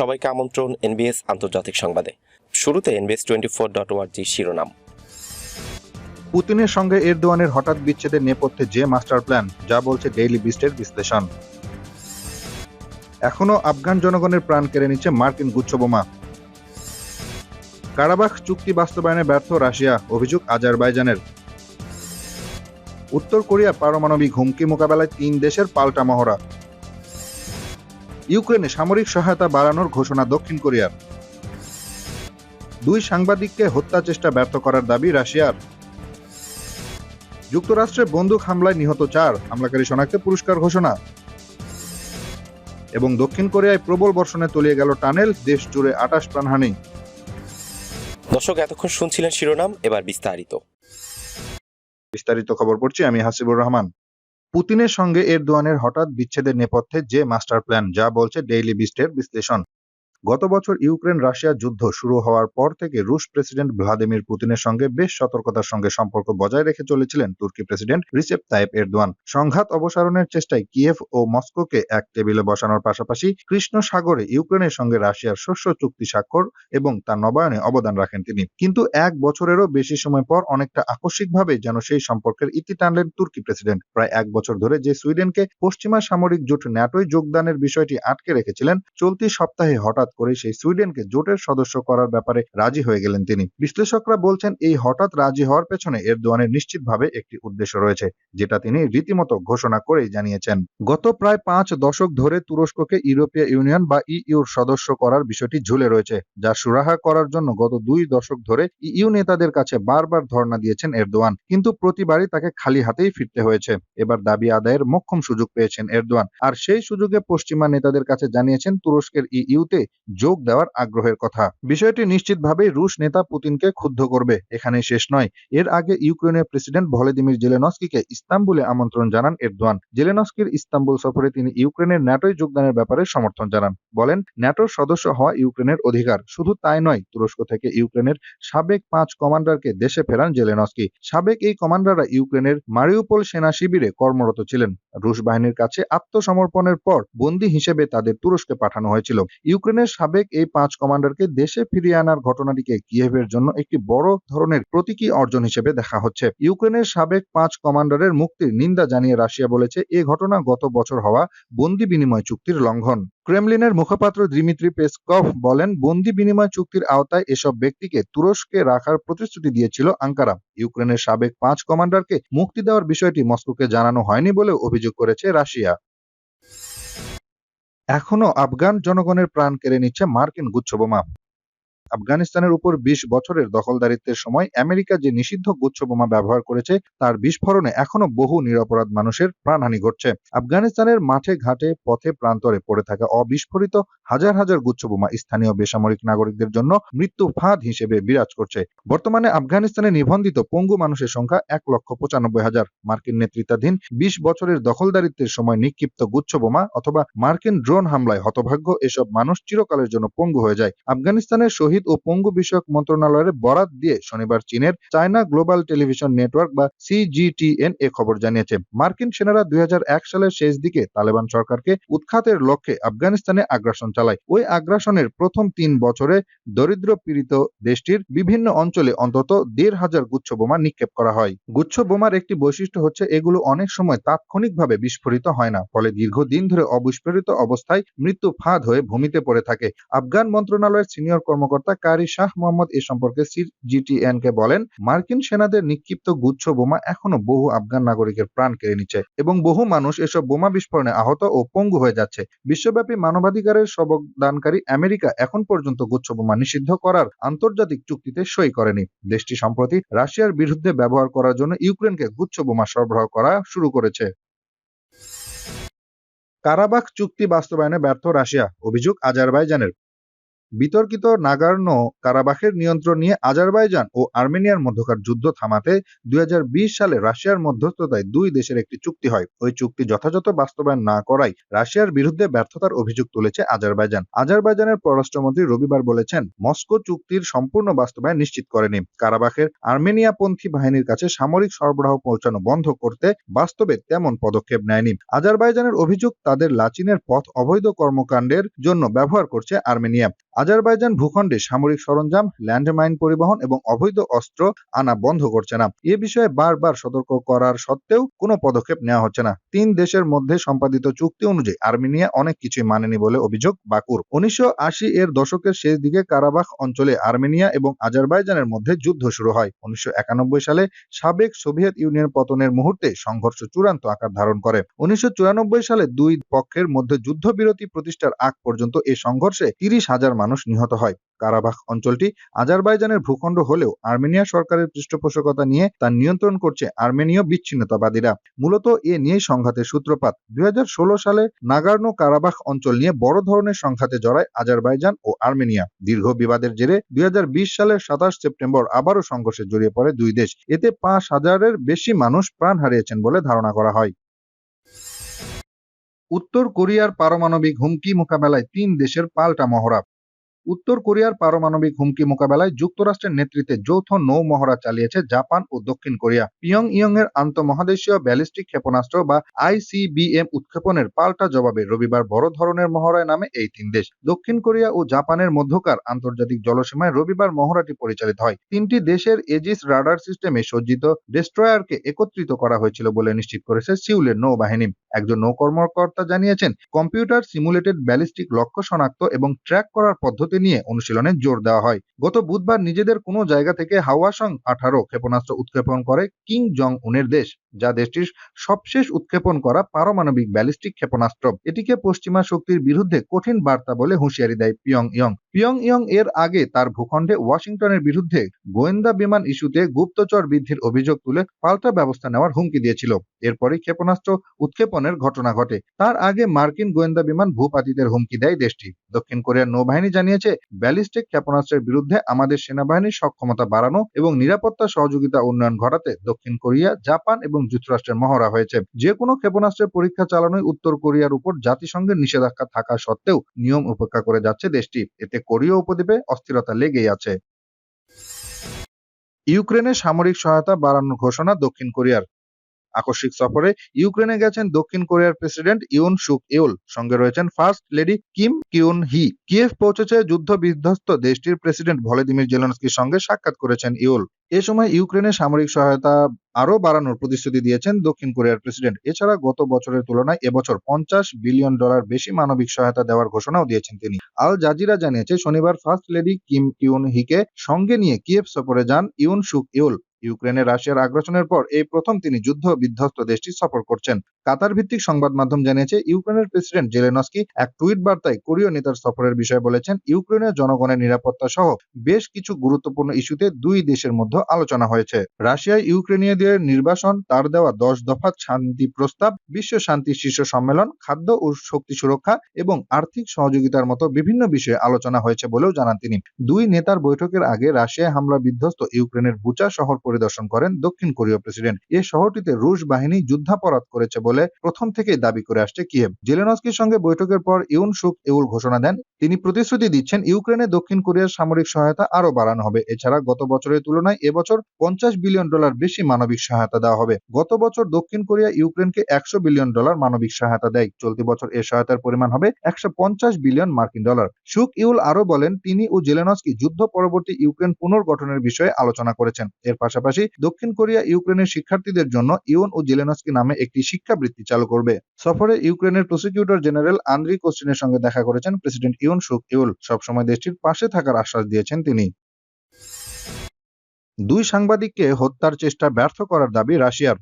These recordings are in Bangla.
সবাইকে আমন্ত্রণ এনবিএস আন্তর্জাতিক সংবাদে। শুরুতে এনবিএস টোয়েন্টি ফোর ডট ওয়ার্জি শিরোনাম। পুতিনের সঙ্গে এরদোয়ানের হঠাৎ বিচ্ছেদের নেপথ্যে যে মাস্টার প্ল্যান, যা বলছে ডেইলি বিস্টের বিশ্লেষণ। এখনও আফগান জনগণের প্রাণ কেড়ে নিচ্ছে মার্কিন গুচ্ছবোমা। কারাবাখ চুক্তি বাস্তবায়নে ব্যর্থ রাশিয়া, অভিযোগ আজারবাইজানের। উত্তর কোরিয়া পারমাণবিক হুমকি মোকাবেলায় তিন দেশের পাল্টা মহড়া। ইউক্রেনে সামরিক সহায়তা বাড়ানোর ঘোষণা দক্ষিণ কোরিয়ার। দুই সাংবাদিককে হত্যা চেষ্টা ব্যর্থ করার দাবি রাশিয়ার। যুক্তরাষ্ট্রে বন্দুক হামলায় নিহত চার হামলাকারী শনাক্তে পুরস্কার ঘোষণা। এবং দক্ষিণ কোরিয়ায় প্রবল বর্ষণে তলিয়ে গেল টানেল দেশ জুড়ে আটাশ প্রাণহানি। দর্শক এতক্ষণ শুনছিলেন শিরোনাম এবার বিস্তারিত। বিস্তারিত খবর পড়ছি আমি হাসিবুর রহমান। পুতিনের সঙ্গে এরদোয়ানের হঠাৎ বিচ্ছেদের নেপথ্যে যে মাস্টার প্ল্যান যা বলছে ডেইলি বিস্টের বিশ্লেষণ। গত বছর ইউক্রেন রাশিয়া যুদ্ধ শুরু হওয়ার পর থেকে রুশ প্রেসিডেন্ট ভ্লাদিমির পুতিনের সঙ্গে বেশ সতর্কতার সঙ্গে সম্পর্ক বজায় রেখে চলেছিলেন তুর্কি প্রেসিডেন্ট রিসেপ তাইপ এরদোয়ান। সংঘাত অবসারণের চেষ্টায় কিয়েভ ও মস্কোকে এক টেবিলে বসানোর পাশাপাশি কৃষ্ণ সাগরে ইউক্রেনের সঙ্গে রাশিয়ার শস্য চুক্তি স্বাক্ষর এবং তার নবায়নে অবদান রাখেন তিনি। কিন্তু এক বছরেরও বেশি সময় পর অনেকটা আকস্মিকভাবে যেন সেই সম্পর্কের ইতি টানলেন তুর্কি প্রেসিডেন্ট। প্রায় এক বছর ধরে যে সুইডেনকে পশ্চিমা সামরিক জোট ন্যাটোয় যোগদানের বিষয়টি আটকে রেখেছিলেন, চলতি সপ্তাহে হঠাৎ করে সেই সুইডেনকে জোটের সদস্য করার ব্যাপারে রাজি হয়ে গেলেন তিনি। বিশ্লেষকরা বলছেন, এই হঠাৎ রাজি হওয়ার পেছনে এরদোয়ানের নিশ্চিতভাবে একটি উদ্দেশ্য রয়েছে, যেটা তিনি রীতিমতো ঘোষণা করেই জানিয়েছেন। গত প্রায় পাঁচ দশক ধরে তুরস্ককে ইউরোপীয় ইউনিয়ন বা ইইউর সদস্য করার বিষয়টি ঝুলে রয়েছে, যা সুরাহা করার জন্য গত দুই দশক ধরে ইইউ নেতাদের কাছে বারবার ধর্ণা দিয়েছেন এরদোয়ান, কিন্তু প্রতিবারই তাকে খালি হাতেই ফিরতে হয়েছে। এবার দাবি আদায়ের মোক্ষম সুযোগ পেয়েছেন এরদোয়ান। আর সেই সুযোগে পশ্চিমা নেতাদের কাছে জানিয়েছেন, তুরস্কের ইইউতে যোগ দেওয়ার আগ্রহের কথা। বিষয়টি নিশ্চিতভাবেই রুশ নেতা পুতিনকে ক্ষুব্ধ করবে। এখানে শেষ নয়। এর আগে ইউক্রেনের প্রেসিডেন্ট ভলোদিমির জেলেনস্কিকে ইস্তাম্বুলে আমন্ত্রণ জানান এরদোয়ান। জেলেনস্কির ইস্তাম্বুল সফরে তিনি ইউক্রেনের ন্যাটোয় যোগদানের ব্যাপারে সমর্থন জানান। বলেন, ন্যাটোর সদস্য হওয়া ইউক্রেনের অধিকার। শুধু তাই নয়, তুরস্ক থেকে ইউক্রেনের সাবেক পাঁচ কমান্ডারকে দেশে ফেরান জেলেনস্কি। সাবেক এই কমান্ডাররা ইউক্রেনের মারিউপোল সেনা শিবিরে কর্মরত ছিলেন। রুশ বাহিনীর কাছে আত্মসমর্পণের পর বন্দী হিসেবে তাদের তুরস্কে পাঠানো হয়েছিল। ইউক্রেনের সাবেক এই পাঁচ কমান্ডারকে দেশে ফিরিয়ে আনার ঘটনাটিকে কিয়েভের জন্য একটি বড় ধরনের প্রতীকী অর্জন হিসেবে দেখা হচ্ছে। ইউক্রেনের সাবেক পাঁচ কমান্ডারের মুক্তির নিন্দা জানিয়ে রাশিয়া বলেছে, এ ঘটনা গত বছর হওয়া বন্দি বিনিময় চুক্তির লঙ্ঘন। ক্রেমলিনের মুখপাত্র দিমিত্রি পেসকভ বলেন, বন্দি বিনিময় চুক্তির আওতায় এসব ব্যক্তিকে তুরস্কে রাখার প্রতিশ্রুতি দিয়েছিল আঙ্কারা। ইউক্রেনের সাবেক পাঁচ কমান্ডারকে মুক্তি দেওয়ার বিষয়টি মস্কোকে জানানো হয়নি বলে অভিযোগ করেছে রাশিয়া। এখনও আফগান জনগণের প্রাণ কেড়ে নিচ্ছে মার্কিন গুচ্ছবোমা আফগানিস্তানের উপর বিশ বছরের দখলদারিত্বের সময় আমেরিকা যে নিষিদ্ধ গুচ্ছ বোমা ব্যবহার করেছে, তার বিস্ফোরণে এখনও বহু নিরপরাধ মানুষের প্রাণহানি ঘটছে। আফগানিস্তানের মাঠে ঘাটে পথে প্রান্তরে পড়ে থাকা অবিস্ফোরিত হাজার হাজার গুচ্ছবোমা স্থানীয় বেসামরিক নাগরিকদের জন্য মৃত্যু ফাঁদ হিসেবে বিরাজ করছে। বর্তমানে আফগানিস্তানে নিবন্ধিত পঙ্গু মানুষের সংখ্যা এক লক্ষ পঁচানব্বই হাজার। মার্কিন নেতৃত্বাধীন বিশ বছরের দখলদারিত্বের সময় নিক্ষিপ্ত গুচ্ছবোমা অথবা মার্কিন ড্রোন হামলায় হতভাগ্য এসব মানুষ চিরকালের জন্য পঙ্গু হয়ে যায়। আফগানিস্তানের শহীদ ও পঙ্গু বিষয়ক মন্ত্রণালয়ের বরাত দিয়ে শনিবার চীনের চায়না গ্লোবাল টেলিভিশন নেটওয়ার্ক বা সিজিটিএন এ খবর জানিয়েছে। মার্কিন সেনারা দুই সালের শেষ দিকে তালেবান সরকারকে উৎখাতের লক্ষ্যে আফগানিস্তানে আগ্রাসন চালায়। ওই আগ্রাসনের প্রথম তিন বছরে দরিদ্র পীড়িত দেশটির বিভিন্ন অঞ্চলে অন্তত দেড় হাজার গুচ্ছ বোমা নিক্ষেপ করা হয়। গুচ্ছ বোমার একটি বৈশিষ্ট্য হচ্ছে এগুলো অনেক সময় তাৎক্ষণিকভাবে বিস্ফোরিত হয় না, ফলে দীর্ঘদিন ধরে অবিস্ফোরিত অবস্থায় মৃত্যু ফাঁদ হয়ে ভূমিতে পড়ে থাকে। আফগান মন্ত্রণালয়ের সিনিয়র কর্মকর্তা কারি শাহ মোহাম্মদ এ সম্পর্কে সিজিটিএন কে বলেন, মার্কিন সেনাদের নিক্ষিপ্ত গুচ্ছ বোমা এখনও বহু আফগান নাগরিকের প্রাণ কেড়ে নিচ্ছে এবং বহু মানুষ এসব বোমা বিস্ফোরণে আহত ও পঙ্গু হয়ে যাচ্ছে। বিশ্বব্যাপী মানবাধিকারের সবদানকারী আমেরিকা এখন পর্যন্ত গুচ্ছ বোমা নিষিদ্ধ করার আন্তর্জাতিক চুক্তিতে সই করেনি। দেশটি সম্প্রতি রাশিয়ার বিরুদ্ধে ব্যবহার করার জন্য ইউক্রেনকে গুচ্ছ বোমা সরবরাহ করা শুরু করেছে। কারাবাখ চুক্তি বাস্তবায়নে ব্যর্থ রাশিয়া, অভিযোগ আজারবাইজানের। বিতর্কিত নাগার্নো কারাবাখের নিয়ন্ত্রণ নিয়ে আজারবাইজান ও আর্মেনিয়ার মধ্যকার যুদ্ধ থামাতে দুই হাজার বিশ সালে রাশিয়ার মধ্যস্থতায় দুই দেশের একটি চুক্তি হয়। ওই চুক্তি যথাযথ বাস্তবায়ন না করায় রাশিয়ার বিরুদ্ধে ব্যর্থতার অভিযোগ তুলেছে আজারবাইজান। আজারবাইজানের পররাষ্ট্রমন্ত্রী রবিবার বলেছেন, মস্কো চুক্তির সম্পূর্ণ বাস্তবায়ন নিশ্চিত করেনি। কারাবাখের আর্মেনিয়াপন্থী বাহিনীর কাছে সামরিক সরবরাহ পৌঁছানো বন্ধ করতে বাস্তবে তেমন পদক্ষেপ নেয়নি। আজারবাইজানের অভিযোগ তাদের লাচিনের পথ অবৈধ কর্মকাণ্ডের জন্য ব্যবহার করছে আর্মেনিয়া। আজারবাইজান ভূখণ্ডে সামরিক সরঞ্জাম, ল্যান্ডমাইন পরিবহন এবং অবৈধ অস্ত্র আনা বন্ধ করছে না। এ বিষয়ে বারবার সতর্ক করার সত্ত্বেও কোনো পদক্ষেপ নেওয়া হচ্ছে না। তিন দেশের মধ্যে সম্পাদিত চুক্তি অনুযায়ী আর্মেনিয়া অনেক কিছুই মানেনি বলে অভিযোগ বাকুর। উনিশশো আশি এর দশকের শেষ দিকে কারাবাখ অঞ্চলে আর্মেনিয়া এবং আজারবাইজানের মধ্যে যুদ্ধ শুরু হয়। উনিশশো একানব্বই সালে সাবেক সোভিয়েত ইউনিয়ন পতনের মুহূর্তে সংঘর্ষ চূড়ান্ত আকার ধারণ করে। উনিশশো চুরানব্বই সালে দুই পক্ষের মধ্যে যুদ্ধবিরতি প্রতিষ্ঠার আগ পর্যন্ত এই সংঘর্ষে তিরিশ হাজার মানুষ নিহত হয়। কারাবাখ অঞ্চলটি আজারবাইজানের ভূখণ্ড হলেও আর্মেনিয়া সরকারের পৃষ্ঠপোষকতা নিয়ে তা নিয়ন্ত্রণ করছে আর্মেনীয় বিচ্ছিন্নতাবাদীরা। মূলত এ নিয়েই সংঘাতের সূত্রপাত। দুই হাজার ষোলো সালে নাগার্নো কারাবাখ অঞ্চল নিয়ে বড় ধরনের সংঘাতে জড়ায় আজারবাইজান ও আর্মেনিয়া। দীর্ঘ বিবাদের জেরে দুই সালের সাতাশ সেপ্টেম্বর আবারও সংঘর্ষে জড়িয়ে পড়ে দুই দেশ। এতে পাঁচ হাজারের বেশি মানুষ প্রাণ হারিয়েছেন বলে ধারণা করা হয়। উত্তর কোরিয়ার পারমাণবিক হুমকি মোকাবেলায় তিন দেশের পাল্টা মহড়া। উত্তর কোরিয়ার পারমাণবিক হুমকি মোকাবেলায় যুক্তরাষ্ট্রের নেতৃত্বে যৌথ নৌ মহড়া চালিয়েছে জাপান ও দক্ষিণ কোরিয়া। পিয়ং ইয়ং এর আন্তঃমহাদেশীয় ব্যালিস্টিক ক্ষেপণাস্ত্র বা আইসিবিএম উৎক্ষেপণের পাল্টা জবাবে রবিবার বড় ধরনের মহড়ায় নামে এই তিন দেশ। দক্ষিণ কোরিয়া ও জাপানের মধ্যকার আন্তর্জাতিক জলসীমায় রবিবার মহড়াটি পরিচালিত হয়। তিনটি দেশের এজিস রাডার সিস্টেমে সজ্জিত ডেস্ট্রয়ারকে একত্রিত করা হয়েছিল বলে নিশ্চিত করেছে সিউলের নৌবাহিনী। একজন নৌ কর্মকর্তা জানিয়েছেন, কম্পিউটার সিমুলেটেড ব্যালিস্টিক লক্ষ্য শনাক্ত এবং ট্র্যাক করার পদ্ধতি নিয়ে অনুশীলনে জোর দেওয়া হয়। গত বুধবার নিজেদের কোনো জায়গা থেকে হাওয়াসং আঠারো ক্ষেপণাস্ত্র উৎক্ষেপণ করে কিং জং উনের দেশ। যা দেশটির সবশেষ উৎক্ষেপণ করা পারমাণবিক ব্যালিস্টিক ক্ষেপণাস্ত্র। এটিকে পশ্চিমা শক্তির বিরুদ্ধে কঠিন বার্তা বলে হুঁশিয়ারি দেয় পিয়ং ইয়ং পিয়ং ইয়ং এর আগে তার ভূখণ্ডে ওয়াশিংটনের বিরুদ্ধে গোয়েন্দা বিমান ইস্যুতে গুপ্তচর বৃদ্ধির অভিযোগ তুলে পাল্টা ব্যবস্থা নেওয়ার হুমকি দিয়েছিল। এরপরই ক্ষেপণাস্ত্র উৎক্ষেপণের ঘটনা ঘটে। তার আগে মার্কিন গোয়েন্দা বিমান ভূপাতিতের হুমকি দেয় দেশটি। দক্ষিণ কোরিয়ার নৌবাহিনী জানিয়েছে, ব্যালিস্টিক ক্ষেপণাস্ত্রের বিরুদ্ধে আমাদের সেনাবাহিনীর সক্ষমতা বাড়ানো এবং নিরাপত্তা সহযোগিতা উন্নয়ন ঘটাতে দক্ষিণ কোরিয়া, জাপান এবং যুক্তরাষ্ট্রের মহড়া হয়েছে। যে কোনো ক্ষেপণাস্ত্রের পরীক্ষা চালানোয় উত্তর কোরিয়ার উপর জাতিসংঘের নিষেধাজ্ঞা থাকা সত্ত্বেও নিয়ম উপেক্ষা করে যাচ্ছে দেশটি। এতে কোরীয় উপদ্বীপে অস্থিরতা লেগেই আছে। ইউক্রেনের সামরিক সহায়তা বাড়ানোর ঘোষণা দক্ষিণ কোরিয়ার। আকস্মিক সফরে ইউক্রেনে গেছেন দক্ষিণ কোরিয়ার প্রেসিডেন্ট ইউন সুক ইউল। সঙ্গে রয়েছেন first lady Kim Keon Hee. Kyiv পৌঁছেছে যুদ্ধ বিধ্বস্ত দেশটির প্রেসিডেন্ট ভলোদিমির জেলেনস্কির সঙ্গে সাক্ষাৎ করেছেন ইউল। এ সময় ইউক্রেনে সামরিক সহায়তা আরও বাড়ানোর প্রতিশ্রুতি দিয়েছেন দক্ষিণ কোরিয়ার প্রেসিডেন্ট। এছাড়া গত বছরের তুলনায় এবছর পঞ্চাশ বিলিয়ন ডলার বেশি মানবিক সহায়তা দেওয়ার ঘোষণাও দিয়েছেন তিনি। আল জাজিরা জানিয়েছে, শনিবার ফার্স্ট লেডি কিম ইউন হিকে সঙ্গে নিয়ে কিয়েভ সফরে যান ইউন সুক ইউল। ইউক্রেনে রাশিয়ার আগ্রাসনের পর এই প্রথম তিনি যুদ্ধ বিধ্বস্ত দেশটি সফর করছেন। কাতার ভিত্তিক সংবাদ মাধ্যম জানিয়েছে, ইউক্রেনের প্রেসিডেন্ট জেলেনস্কি এক টুইট বার্তায় কোরীয় নেতার সফরের বিষয়ে বলেছেন ইউক্রেনের জনগণের নিরাপত্তা সহ বেশ কিছু গুরুত্বপূর্ণ ইস্যুতে দুই দেশের মধ্যে আলোচনা হয়েছে। রাশিয়ায় ইউক্রেনীয়দের নির্বাসন, তার দেওয়া দশ দফা শান্তি প্রস্তাব, বিশ্ব শান্তি শীর্ষ সম্মেলন, খাদ্য ও শক্তি সুরক্ষা এবং আর্থিক সহযোগিতার মতো বিভিন্ন বিষয়ে আলোচনা হয়েছে বলেও জানান তিনি। দুই নেতার বৈঠকের আগে রাশিয়ায় হামলা বিধ্বস্ত ইউক্রেনের বুচা শহর পরিদর্শন করেন দক্ষিণ কোরীয় প্রেসিডেন্ট। এ শহরটিতে রুশ বাহিনী যুদ্ধাপরাধ করেছে বলে প্রথম থেকেই দাবি করে আসছে কিয়েভ। জেলেনস্কির সঙ্গে বৈঠকের পর ইউন সুক ইউল ঘোষণা দেন। তিনি প্রতিশ্রুতি দিচ্ছেন ইউক্রেনে দক্ষিণ কোরিয়ার সামরিক সহায়তা আরও বাড়ানো হবে। এছাড়া গত বছরের তুলনায় এবছর পঞ্চাশ বিলিয়ন ডলার বেশি মানবিক সহায়তা দেওয়া হবে। গত বছর দক্ষিণ কোরিয়া ইউক্রেনকে একশো বিলিয়ন ডলার মানবিক সহায়তা দেয়। চলতি বছর এ সহায়তার পরিমাণ হবে একশো পঞ্চাশ বিলিয়ন মার্কিন ডলার। সুক ইউল আরও বলেন, তিনি ও জেলেনস্কি যুদ্ধ পরবর্তী ইউক্রেন পুনর্গঠনের বিষয়ে আলোচনা করেছেন। এর পাশাপাশি দক্ষিণ কোরিয়া ইউক্রেনের শিক্ষার্থীদের জন্য ইউন ও জেলেনস্কি নামে একটি শিক্ষাবৃত্তি চালু করবে। সফরে ইউক্রেনের প্রসিকিউটর জেনারেল আন্দ্রি কোস্টিনের সঙ্গে দেখা করেছেন প্রেসিডেন্ট ইউন সুক ইউল। সবসময় দেশটির পাশে থাকার আশ্বাস দিয়েছেন তিনি। দুই সাংবাদিককে হত্যার চেষ্টা ব্যর্থ করার দাবি রাশিয়ার।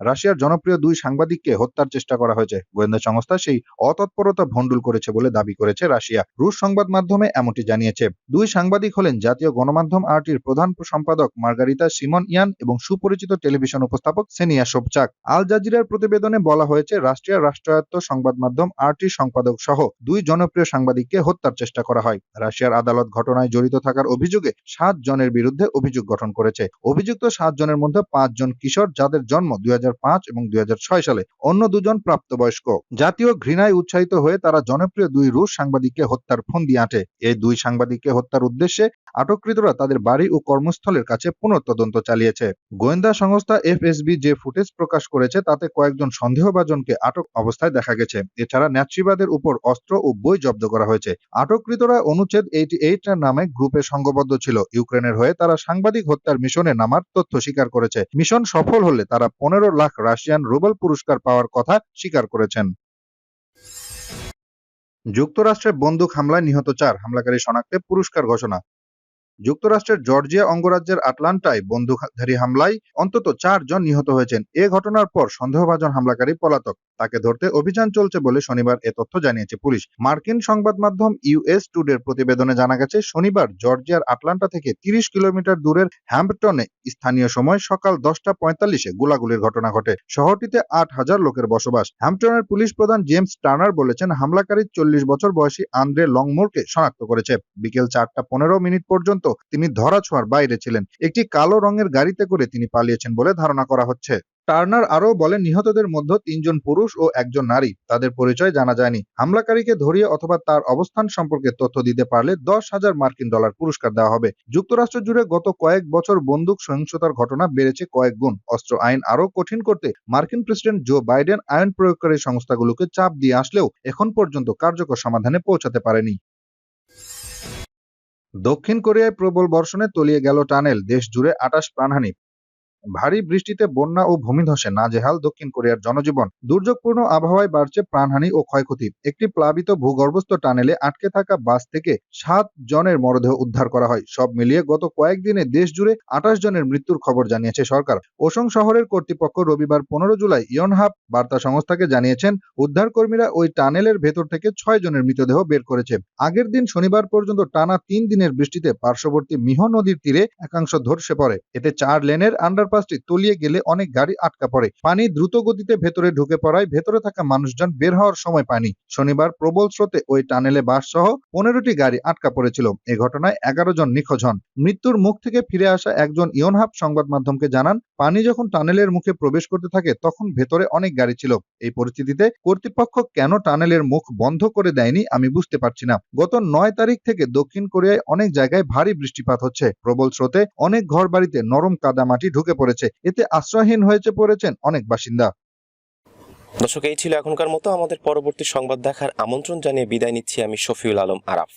রাশিয়ার জনপ্রিয় দুই সাংবাদিককে হত্যার চেষ্টা করা হয়েছে। গোয়েন্দা সংস্থা সেই অতৎপরতা ভণ্ডুল করেছে বলে দাবি করেছে রাশিয়া। রুশ সংবাদ মাধ্যমে এমনটি জানিয়েছে। দুই সাংবাদিক হলেন জাতীয় গণমাধ্যম আরটির প্রধান সম্পাদক মার্গারিতা সিমন ইয়ান এবং সুপরিচিত টেলিভিশন উপস্থাপক সেনিয়া সোবচাক আল জাজিরার প্রতিবেদনে বলা হয়েছে রাষ্ট্রীয় রাষ্ট্রায়ত্ত সংবাদ মাধ্যম আরটির সম্পাদক সহ দুই জনপ্রিয় সাংবাদিককে হত্যার চেষ্টা করা হয়। রাশিয়ার আদালত ঘটনায় জড়িত থাকার অভিযোগে সাত জনের বিরুদ্ধে অভিযোগ গঠন করেছে। অভিযুক্ত সাত জনের মধ্যে পাঁচ জন কিশোর যাদের জন্ম দুই হাজার এবং দুই হাজার ছয় সালে অন্য দুজন প্রাপ্তবয়স্ক। জাতীয় ঘৃণায় উৎসাহিত হয়ে তারা জনপ্রিয় দুই রুশ সাংবাদিককে হত্যার ফন্দি আঁটে। এই দুই সাংবাদিককে হত্যার উদ্দেশ্যে আটককৃতরা তাদের বাড়ি ও কর্মস্থলের কাছে পুনঃতদন্ত চালিয়েছে। গোয়েন্দা সংস্থা এফএসবি যে ফুটেজ প্রকাশ করেছে, তাতে কয়েকজন সন্দেহভাজনকে আটক অবস্থায় দেখা গেছে। এছাড়া ন্যাট্রিবাদের উপর অস্ত্র ও বই জব্দ করা হয়েছে। আটককৃতরা অনুচ্ছেদ এইটি এইট নামে গ্রুপে সংঘবদ্ধ ছিল। ইউক্রেনের হয়ে তারা সাংবাদিক হত্যার মিশনে নামার তথ্য স্বীকার করেছে। মিশন সফল হলে তারা পনেরো লাখ রাশিয়ান রুবেল পুরস্কার পাওয়ার কথা স্বীকার করেছেন। যুক্তরাষ্ট্রের বন্দুক হামলায় নিহত চার। হামলাকারী শনাক্তে পুরস্কার ঘোষণা। যুক্তরাষ্ট্রের জর্জিয়া অঙ্গরাজ্যের আটলান্টায় বন্দুকধারী হামলায় অন্তত চারজন নিহত হয়েছেন। এ ঘটনার পর সন্দেহভাজন হামলাকারী পলাতক। তাকে ধরতে অভিযান চলছে বলে শনিবার এ তথ্য জানিয়েছে পুলিশ। মার্কিন সংবাদ মাধ্যম ইউএস টুডের প্রতিবেদনে জানা গেছে, শনিবার জর্জিয়ার আটলান্টা থেকে তিরিশ কিলোমিটার দূরের হ্যাম্পটনে স্থানীয় সময় সকাল দশটা পঁয়তাল্লিশে গোলাগুলির ঘটনা ঘটে। শহরটিতে আট হাজার লোকের বসবাস। হ্যাম্পটনের পুলিশ প্রধান জেমস টার্নার বলেছেন, হামলাকারী চল্লিশ বছর বয়সী আন্দ্রে লংমোরকে শনাক্ত করেছে। বিকেল চারটা পনেরো মিনিট পর্যন্ত তিনি ধরাছোঁয়ার বাইরে ছিলেন। একটি কালো রঙের গাড়িতে করে তিনি পালিয়েছেন বলে ধারণা করা হচ্ছে। টার্নার আরও বলেন, নিহতদের মধ্যে তিনজন পুরুষ ও একজন নারী। তাদের পরিচয় জানা যায়নি। হামলাকারীকে ধরিয়ে অথবা তার অবস্থান সম্পর্কে তথ্য দিতে পারলে দশ হাজার মার্কিন ডলার পুরস্কার দেওয়া হবে। যুক্তরাষ্ট্র জুড়ে গত কয়েক বছর বন্দুক সহিংসতার ঘটনা বেড়েছে কয়েক গুণ। অস্ত্র আইন আরও কঠিন করতে মার্কিন প্রেসিডেন্ট জো বাইডেন আইন প্রয়োগকারী সংস্থাগুলোকে চাপ দিয়ে আসলেও এখন পর্যন্ত কার্যকর সমাধানে পৌঁছাতে পারেনি। দক্ষিণ কোরিয়ায় প্রবল বর্ষণে তলিয়ে গেল টানেল। দেশ জুড়ে আটাশ প্রাণহানি। ভারী বৃষ্টিতে বন্যা ও ভূমিধসে নাজেহাল দক্ষিণ কোরিয়ার জনজীবন। দুর্যোগপূর্ণ আবহাওয়ায় বাড়ছে প্রাণহানি ও ক্ষয়ক্ষতি একটি প্লাবিত ভূগর্ভস্থ টানেলে আটকে থাকা বাস থেকে সাত জনের মরদেহ উদ্ধার করা হয়। সব মিলিয়ে গত কয়েকদিনে দেশ জুড়ে আঠাশ জনের মৃত্যুর খবর জানিয়েছে সরকার। ওসং শহরের কর্তৃপক্ষ রবিবার পনেরো জুলাই ইয়নহাপ বার্তা সংস্থাকে জানিয়েছেন, উদ্ধারকর্মীরা ওই টানেলের ভেতর থেকে ছয় জনের মৃতদেহ বের করেছে। আগের দিন শনিবার পর্যন্ত টানা তিন দিনের বৃষ্টিতে পার্শ্ববর্তী মিহ নদীর তীরে একাংশ ধসে পড়ে। এতে চার লেনের আন্ডারপাসটি তলিয়ে গেলে অনেক গাড়ি আটকা পড়ে। পানি দ্রুত গতিতে ভেতরে ঢুকে পড়ায় ভেতরে থাকা মানুষজন বের হওয়ার সময় পানি। শনিবার প্রবল স্রোতে ওই টানেলে বাস সহ পনেরোটি গাড়ি আটকা পড়েছিল। এ ঘটনায় এগারো জন নিখোঁজ হন। মৃত্যুর মুখ থেকে ফিরে আসা একজন ইয়নহাপ সংবাদ মাধ্যমকে জানান, পানি যখন টানেলের মুখে প্রবেশ করতে থাকে তখন ভেতরে অনেক গাড়ি ছিল। এই পরিস্থিতিতে কর্তৃপক্ষ কেন টানেলের মুখ বন্ধ করে দেয়নি আমি বুঝতে পারছি না। গত নয় তারিখ থেকে দক্ষিণ কোরিয়ায় অনেক জায়গায় ভারী বৃষ্টিপাত হচ্ছে। প্রবল স্রোতে অনেক ঘর বাড়িতে নরম কাদামাটি ঢুকে পড়েছে। এতে আশ্রয়হীন হয়েছে পড়েছেন অনেক বাসিন্দা। দর্শক, এই ছিল এখনকার মতো। আমাদের পরবর্তী সংবাদ দেখার আমন্ত্রণ জানিয়ে বিদায় নিচ্ছি আমি শফিউল আলম আরাফ।